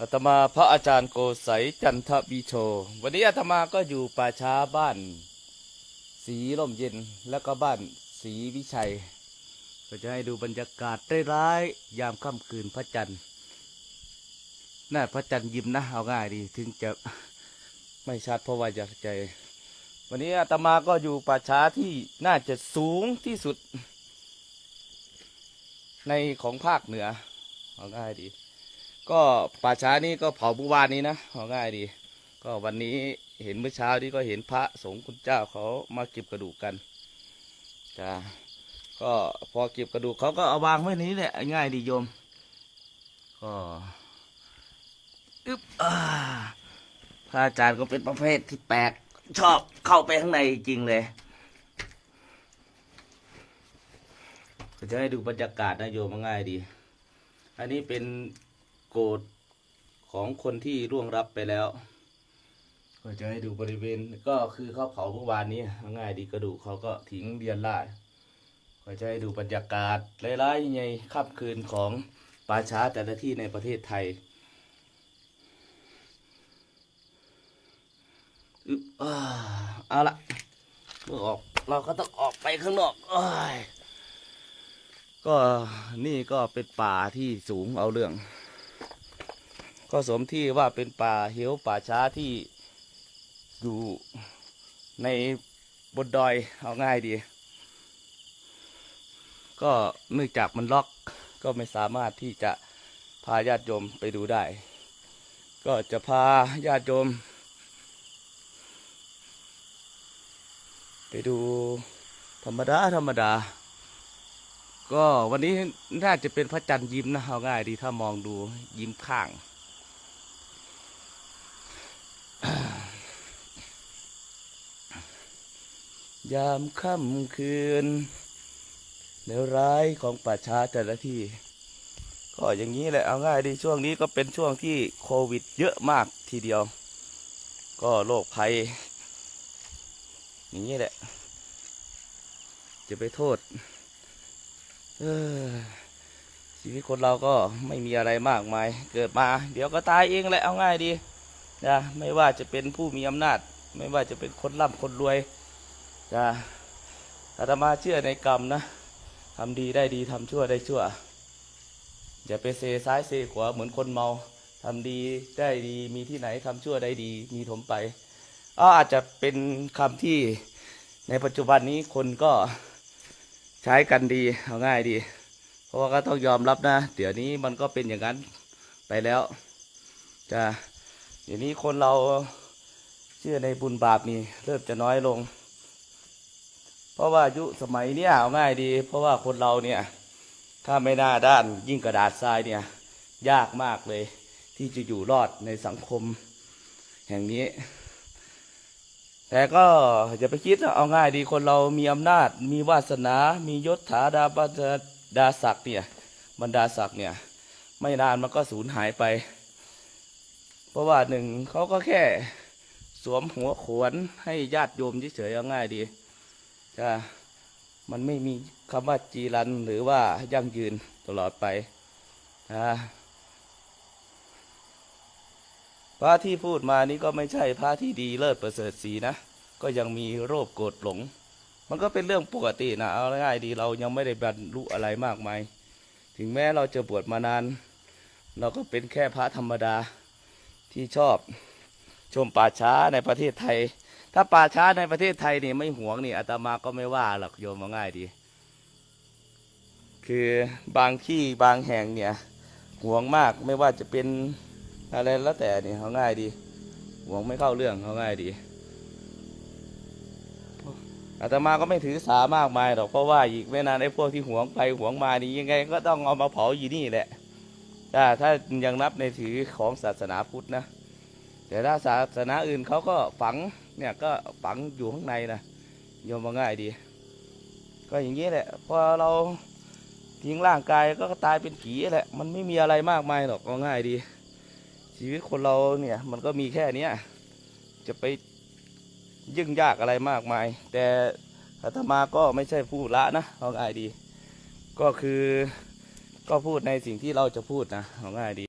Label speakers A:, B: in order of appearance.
A: อาตมาพระอาจารย์โกไสยจันทบิโช วันนี้อาตมาก็อยู่ป่าช้าบ้าน สีร่มเย็นแล้วก็บ้านสีวิชัย ก็จะให้ดูบรรยากาศร้ายๆยามค่ำคืนพระจันทร์น่าพระจันทร์ยิ้มนะเอาง่ายดีถึงจะไม่ชัดเพราะว่าอยากใจ วันนี้อาตมาก็อยู่ป่าช้าที่น่าจะสูงที่สุด ในของภาคเหนือเอาง่ายดี ก็ป่าช้านี้ก็เผาเมื่อวานนี้นะเอาง่ายดี ก็วันนี้เห็นเมื่อเช้านี้ก็เห็นพระสงฆ์คุณเจ้าเขามาเก็บกระดูกกันจ้าก็พอเก็บกระดูกเขาก็เอาวางไว้นี้แหละง่ายดีโยม ก็อึ๊บอ่าพระอาจารย์ก็เป็นประเภทที่แปลกชอบเข้าไปข้างในจริงเลยจะให้ดูบรรยากาศนะโยมง่ายดี อันนี้เป็น โกดของคนที่ร่วงรับไปแล้ว ก็จะให้ดูบริเวณ ก็คือเขาเผาเมื่อวานนี้ง่ายดีกระดูกเขาก็ทิ้งเรียนล่าก็จะให้ดูบรรยากาศไร้ๆในค่ำคืนของป่าช้าแต่ละที่ในประเทศไทยอึบอ่าเอาละเมื่อออกเราก็ต้องออกไปข้างนอกอก็นี่ก็เป็นป่าที่สูงเอาเรื่อง ก็สมที่ว่าเป็นป่าเหวป่าช้าที่อยู่ในบนดอยเอาง่ายดี ก็เนื่องจากมันล็อกก็ไม่สามารถที่จะพาญาติโยมไปดูได้ ก็จะพาญาติโยม ไปดูธรรมดาธรรมดา ก็วันนี้น่าจะเป็นพระจันทร์ยิ้มนะเอาง่ายดีถ้ามองดูยิ้มข้าง ยามค่ำคืนแล้วร้ายของป่าช้าแต่ละที่ ก็อย่างนี้แหละเอาง่ายดีช่วงนี้ก็เป็นช่วงที่โควิดเยอะมากทีเดียว ก็โรคภัย อย่างนี้แหละ จะไปโทษเออชีวิตคนเราก็ไม่มีอะไรมากมาย เกิดมา เดี๋ยวก็ตายเองแหละเอาง่ายดีนะไม่ว่าจะเป็นผู้มีอำนาจ ไม่ว่าจะเป็นคนร่ำคนรวย นะอาตมาเชื่อในกรรมนะทำดีได้ดีทำชั่วได้ชั่ว อย่าไปเซซ้ายเซขวาเหมือนคนเมาทำดีได้ดีมีที่ไหนทำชั่วได้ดีมีถมไปก็อาจจะเป็นคำที่ในปัจจุบันนี้คนก็ใช้กันดีเอาง่ายดี เพราะว่าก็ต้องยอมรับนะ เดี๋ยวนี้มันก็เป็นอย่างนั้นไปแล้วจะเดี๋ยวนี้คนเราเชื่อในบุญบาปนี่เริ่มจะน้อยลง เพราะว่ายุสมัยเนี้ยเอาง่ายดี เพราะว่าคนเราเนี่ย ถ้าไม่หน้าด้านยิ่งกระดาษทรายเนี่ย ยากมากเลย ที่จะอยู่รอดในสังคม แห่งนี้ แต่ก็อย่าไปคิดนะเอาง่ายดีคนเรามีอำนาจ มีวาสนา มียศถาดาบดาศักดิ์เนี่ย บรรดาศักดิ์เนี่ย ไม่นานมันก็สูญหายไป เพราะว่าหนึ่งเขาก็แค่สวมหัวโขวนให้ญาติโยมเฉยๆเอาง่ายดี จะมันไม่มีคำว่าจีรันหรือว่ายั่งยืนตลอดไปนะพระที่พูดมานี้ก็ไม่ใช่พระที่ดีเลิศประเสริฐสีนะ ก็ยังมีโรคโกรธหลง มันก็เป็นเรื่องปกตินะเอาง่ายดีเรายังไม่ได้บรรลุอะไรมากมาย ถึงแม้เราจะบวชมานาน เราก็เป็นแค่พระธรรมดาที่ชอบชมป่าช้าในประเทศไทย ถ้าป่าช้าในประเทศไทยนี่ไม่หวงนี่อาตมาก็ไม่ว่าหรอกโยมเอาง่ายดี คือบางที่บางแห่งเนี่ยหวงมากไม่ว่าจะเป็นอะไรแล้วแต่เนี่ยเอาง่ายดีหวงไม่เข้าเรื่องเอาง่ายดีอาตมาก็ไม่ถือสามากมายหรอกเพราะว่าอีกไม่นานไอ้พวกที่หวงไปหวงมานี่ยังไง ก็ต้องเอามาเผาอยู่นี่แหละถ้าถ้ายังนับในถือของศาสนาพุทธนะแต่ถ้าศาสนาอื่นเขาก็ฝัง เนี่ยก็ฝังอยู่ข้างในนะโยมาง่ายดี ก็อย่างนี้แหละ พอเราทิ้งร่างกายก็ตายเป็นผีแหละ มันไม่มีอะไรมากมายหรอกก็ง่ายดี ชีวิตคนเราเนี่ยมันก็มีแค่เนี้ยจะไปยิ่งยากอะไรมากมาย แต่อาตมาก็ไม่ใช่ผู้ละนะเอาง่ายดี ก็คือก็พูดในสิ่งที่เราจะพูดนะเอาง่ายดี